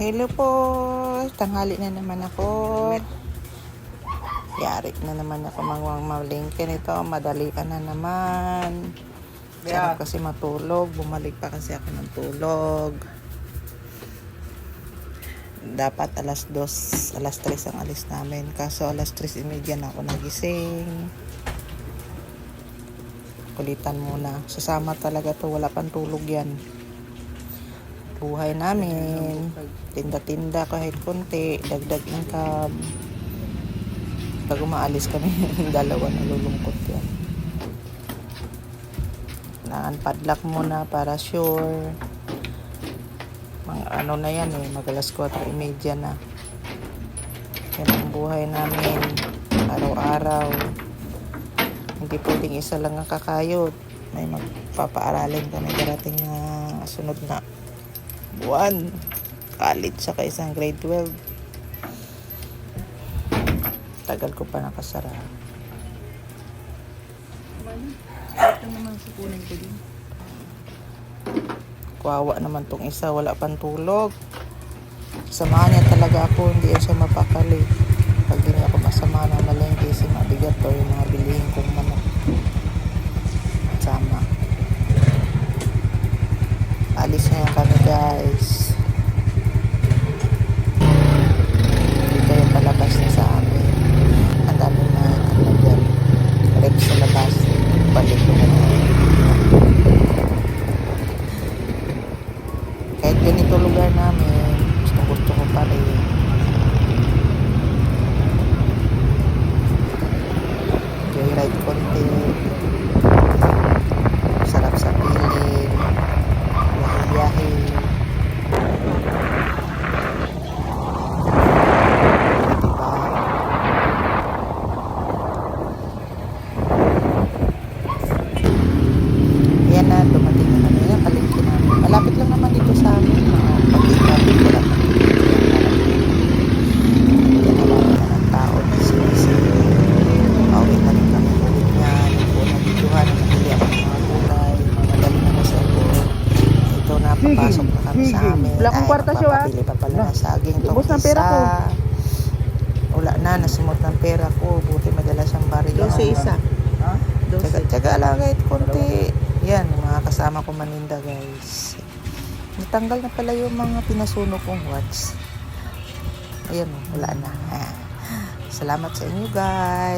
Hello po. Tanghali na naman ako. Yari na naman ako mangwang malingke nito. Madali ka na naman. Sarap kasi matulog. Bumalik pa kasi ako ng tulog. Dapat alas dos, alas tres ang alis namin. Kaso alas tres imedya na ako nagising. Kulitan muna. Sasama talaga to. Wala pang tulog yan buhay namin. Tinda-tinda kahit konti, dagdag income. Pag umaalis kami, dalawa nalulungkot yan. Naan-padlock muna para sure. Mga ano na yan eh, mag alas 4.30 na. Yan ang buhay namin. Araw-araw. Hindi pwedeng isa lang ang kakayod. May magpapaaralin kami darating na sunod na buwan. College sa isang grade 12. Tagal ko pa nakasara. Ito naman sa kunin ko din. Kuwawa naman tong isa, wala pang tulog. Samahan niya talaga ako, hindi siya mapakali. Pag di niya ako masama na malengke, si mabigat to yung mga bilihin kong manok. Sama. Alis na yan kami guys. Dito yung palabas na sa amin. Ang dami na ano dyan. Rep sa labas. Balik ko na kahit ganito lugar namin, gusto gusto ko pa rin. Joyride konti. Sarap sa piling. Biyahe-biyahe. Diba? Yan na, dumating na kami. Yan, palengke namin. Malapit lang naman dito sa amin. Mga pag-ikapit, wala pa. Yan na lang na ng tao. Sisi. Pauwi na rin kami ulit niya. Nagpuna videohan. Nakili ako ng mga gulay. Madali na kasi ako. Ito na, kami sa amin. Wala akong Ay, kwarta siya, ah. magpapabili pa pala ng saging. tong Ubus ng pera ko. Wala na, nasimot ng pera ko. Buti madala siyang baril. Dose isa. Ha? Dose. Tsaga-tsaga lang kahit konti. Yan, mga kasama ko maninda guys. Natanggal na pala yung mga pinasuno kong watch. Ayan, wala na. Salamat sa inyo guys.